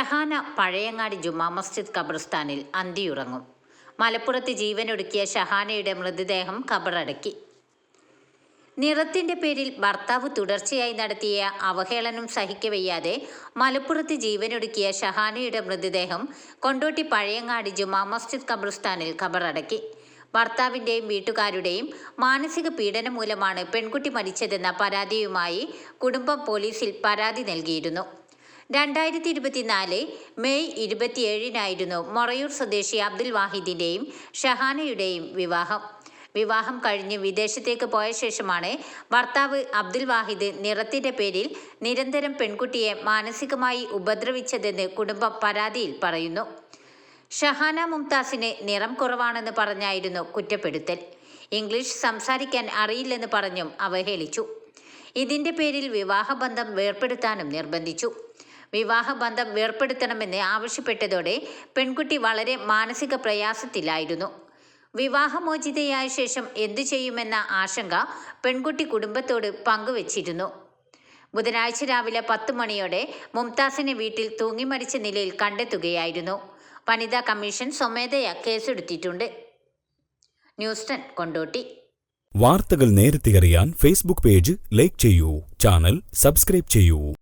ഷഹാന പഴയങ്ങാടി ജുമാ മസ്ജിദ് ഖബർസ്ഥാനിൽ അന്തിയുറങ്ങും. മലപ്പുറത്ത് ജീവനൊടുക്കിയ ഷഹാനയുടെ മൃതദേഹം ഖബറടക്കി. നിറത്തിന്റെ പേരിൽ ഭർത്താവ് തുടർച്ചയായി നടത്തിയ അവഹേളനം സഹിക്കവയ്യാതെ മലപ്പുറത്ത് ജീവനൊടുക്കിയ ഷഹാനയുടെ മൃതദേഹം കൊണ്ടോട്ടി പഴയങ്ങാടി ജുമാ മസ്ജിദ് ഖബർസ്ഥാനിൽ ഖബറടക്കി. ഭർത്താവിന്റെയും വീട്ടുകാരുടെയും മാനസിക പീഡനം മൂലമാണ് പെൺകുട്ടി മരിച്ചതെന്ന പരാതിയുമായി കുടുംബം പോലീസിൽ പരാതി നൽകിയിരുന്നു. രണ്ടായിരത്തി ഇരുപത്തിനാല് മെയ് ഇരുപത്തിയേഴിനായിരുന്നു മൊറയൂർ സ്വദേശി അബ്ദുൽ വാഹിദിന്റെയും ഷഹാനയുടെയും വിവാഹം. വിവാഹം കഴിഞ്ഞ് വിദേശത്തേക്ക് പോയ ശേഷമാണ് ഭർത്താവ് അബ്ദുൽ വാഹിദ് നിറത്തിന്റെ പേരിൽ നിരന്തരം പെൺകുട്ടിയെ മാനസികമായി ഉപദ്രവിച്ചതെന്ന് കുടുംബം പരാതിയിൽ പറയുന്നു. ഷഹാന മുംതാസിന് നിറം കുറവാണെന്ന് പറഞ്ഞായിരുന്നു കുറ്റപ്പെടുത്തൽ. ഇംഗ്ലീഷ് സംസാരിക്കാൻ അറിയില്ലെന്ന് പറഞ്ഞും അവഹേളിച്ചു. ഇതിന്റെ പേരിൽ വിവാഹബന്ധം വേർപ്പെടുത്താനും നിർബന്ധിച്ചു. വിവാഹബന്ധം വേർപ്പെടുത്തണമെന്ന് ആവശ്യപ്പെട്ടതോടെ പെൺകുട്ടി വളരെ മാനസിക പ്രയാസത്തിലായിരുന്നു. വിവാഹമോചിതയായ ശേഷം എന്തു ചെയ്യുമെന്ന ആശങ്ക പെൺകുട്ടി കുടുംബത്തോട് പങ്കുവച്ചിരുന്നു. ബുധനാഴ്ച രാവിലെ പത്ത് മണിയോടെ മുംതാസിനെ വീട്ടിൽ തൂങ്ങിമരിച്ച നിലയിൽ കണ്ടെത്തുകയായിരുന്നു. വനിതാ കമ്മീഷൻ സ്വമേധയാ കേസെടുത്തിട്ടുണ്ട്. News ten Kondotty. വാർത്തകൾ നേരത്തെ അറിയാൻ ഫേസ്ബുക്ക് പേജ് ലൈക്ക് ചെയ്യൂ ചാനൽ സബ്സ്ക്രൈബ് ചെയ്യൂ.